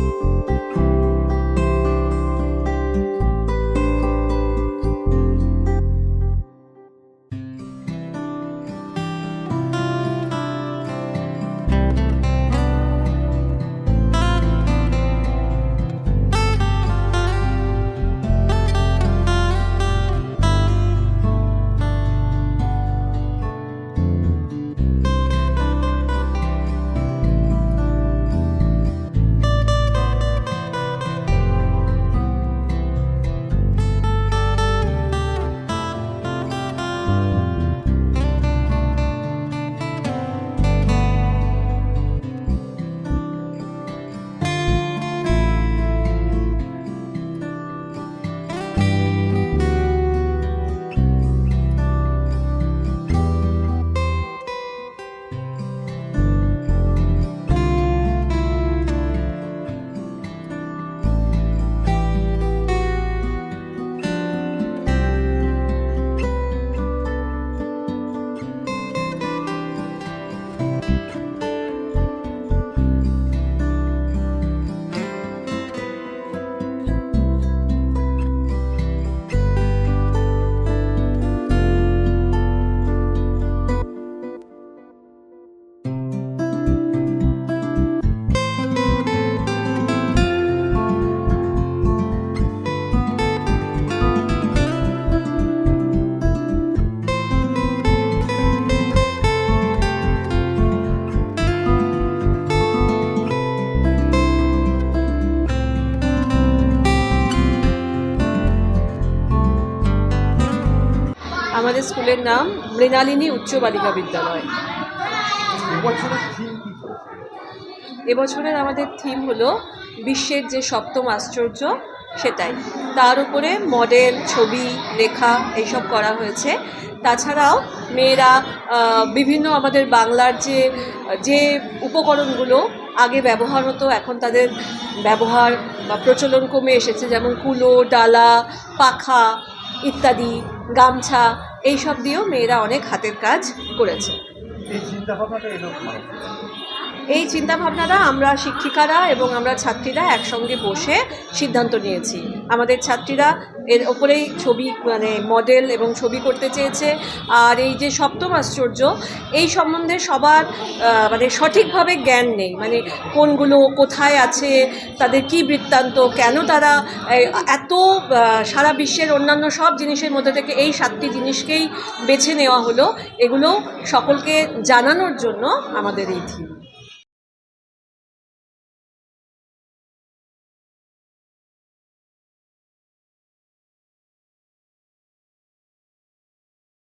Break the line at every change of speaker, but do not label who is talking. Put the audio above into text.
thank you আমাদের স্কুলের নাম মৃণালিনী উচ্চ বালিকা বিদ্যালয়।
এবছরের
আমাদের থিম হলো বিশ্বের যে সপ্তম আশ্চর্য সেটাই। তার উপরে মডেল ছবি লেখা এইসব করা হয়েছে। তাছাড়াও মেয়েরা বিভিন্ন আমাদের বাংলার যে যে উপকরণগুলো আগে ব্যবহার হতো এখন তাদের ব্যবহার বা প্রচলন কমে এসেছে যেমন কুলো ডালা পাখা ইত্যাদি গামছা এইসব দিয়েও মেয়েরা অনেক হাতের কাজ করেছে।
এই
চিন্তাভাবনাটা আমরা শিক্ষিকারা এবং আমরা ছাত্রীরা একসঙ্গে বসে সিদ্ধান্ত নিয়েছি। আমাদের ছাত্রীরা এর ওপরেই ছবি মানে মডেল এবং ছবি করতে চেয়েছে। আর এই যে সপ্তম আশ্চর্য, এই সম্বন্ধে সবার মানে সঠিকভাবে জ্ঞান নেই। মানে কোনগুলো কোথায় আছে, তাদের কি বৃত্তান্ত, কেন তারা এত সারা বিশ্বের অন্যান্য সব জিনিসের মধ্যে থেকে এই সাতটি জিনিসকেই বেছে নেওয়া হলো। এগুলো সকলকে জানানোর জন্য আমাদের এই থিম।